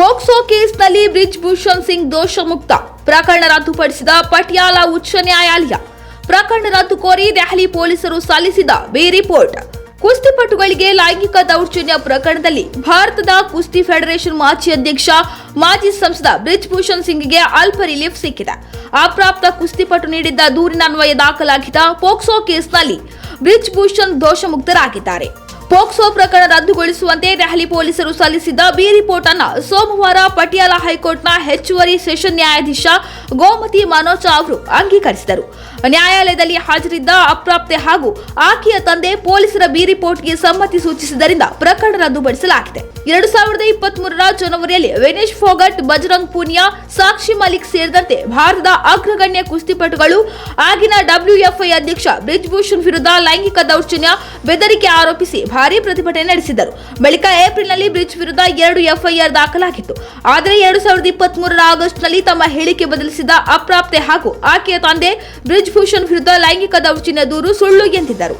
POCSO ಕೇಸ್ನಲ್ಲಿ bridge Bhushan Singh ದೋಷ ಮುಕ್ತ ಪ್ರಕರಣ ರದ್ದುಪಡಿಸಿದ ಪಟಿಯಾಲ ಉಚ್ಚ ನ್ಯಾಯಾಲಯ. ಪ್ರಕರಣ ರದ್ದು ಕೋರಿ ದೆಹಲಿ ಪೊಲೀಸರು ಸಲ್ಲಿಸಿದ ಬಿ ರಿಪೋರ್ಟ್. ಕುಸ್ತಿಪಟುಗಳಿಗೆ ಲೈಂಗಿಕ ದೌರ್ಜನ್ಯ ಪ್ರಕರಣದಲ್ಲಿ ಭಾರತದ ಕುಸ್ತಿ ಫೆಡರೇಷನ್ ಮಾಜಿ ಅಧ್ಯಕ್ಷ, ಮಾಜಿ ಸಂಸದ ಬ್ರಿಜ್ ಭೂಷಣ್ ಸಿಂಗ್ಗೆ ಅಲ್ಪ ರಿಲೀಫ್ ಸಿಕ್ಕಿದೆ. ಅಪ್ರಾಪ್ತ ಕುಸ್ತಿಪಟು ನೀಡಿದ್ದ ದೂರಿನ ಅನ್ವಯ ದಾಖಲಾಗಿದ್ದ ಪೋಕ್ಸೋ ಕೇಸ್ನಲ್ಲಿ ಬ್ರಿಜ್ ಭೂಷಣ್ ದೋಷಮುಕ್ತರಾಗಿದ್ದಾರೆ. ಪೋಕ್ಸೋ ಪ್ರಕರಣ ರದ್ದುಗೊಳಿಸುವಂತೆ ದೆಹಲಿ ಪೊಲೀಸರು ಸಲ್ಲಿಸಿದ್ದ ಬಿ ರಿಪೋರ್ಟ್ ಅನ್ನು ಸೋಮವಾರ ಪಟಿಯಾಲ ಹೈಕೋರ್ಟ್ನ ಹೆಚ್ಚುವರಿ ಸೆಷನ್ ನ್ಯಾಯಾಧೀಶ ಗೋಮತಿ ಮನೋಜ್ ಅವರು ಅಂಗೀಕರಿಸಿದರು. ನ್ಯಾಯಾಲಯದಲ್ಲಿ ಹಾಜರಿದ್ದ ಅಪ್ರಾಪ್ತೆ ಹಾಗೂ ಆಕೆಯ ತಂದೆ ಪೊಲೀಸರ ಬಿ ರಿಪೋರ್ಟ್ಗೆ ಸಮ್ಮತಿ ಸೂಚಿಸಿದ್ದರಿಂದ ಪ್ರಕರಣ ರದ್ದುಪಡಿಸಲಾಗಿದೆ ಎರಡು ಸಾವಿರದ ಇಪ್ಪತ್ತ್ ಮೂರರ ಜನವರಿಯಲ್ಲಿ ವಿನೇಶ್ ಫೋಗಟ್, ಬಜರಂಗ್ ಪುನಿಯಾ, ಸಾಕ್ಷಿ ಮಲಿಕ್ ಸೇರಿದಂತೆ ಭಾರತದ ಅಗ್ರಗಣ್ಯ ಕುಸ್ತಿಪಟುಗಳು, ಆಗಿನ ಡಬ್ಲ್ಯೂಎಫ್ಐ ಅಧ್ಯಕ್ಷ ಬ್ರಿಜ್ ಭೂಷಣ್ ವಿರುದ್ಧ ಲೈಂಗಿಕ ದೌರ್ಜನ್ಯ ಬೆದರಿಕೆ ಆರೋಪಿಸಿ ಭಾರೀ ಪ್ರತಿಭಟನೆ ನಡೆಸಿದರು ಬಳಿಕ ಏಪ್ರಿಲ್ನಲ್ಲಿ ಬ್ರಿಜ್ ವಿರುದ್ಧ ಎರಡು ಎಫ್ಐಆರ್ ದಾಖಲಾಗಿತ್ತು. ಆದರೆ ಎರಡು ಸಾವಿರದ ಇಪ್ಪತ್ತ್ ಮೂರರ ಆಗಸ್ಟ್ನಲ್ಲಿ ತಮ್ಮ ಹೇಳಿಕೆ ಬದಲಿಸಿದ ಅಪ್ರಾಪ್ತೆ ಹಾಗೂ ಆಕೆಯ ತಂದೆ ಬ್ರಿಜ್ ಭೂಷಣ್ ವಿರುದ್ಧ ಲೈಂಗಿಕ ದೌರ್ಜನ್ಯ ದೂರು ಸುಳ್ಳು ಎಂದಿದ್ದರು.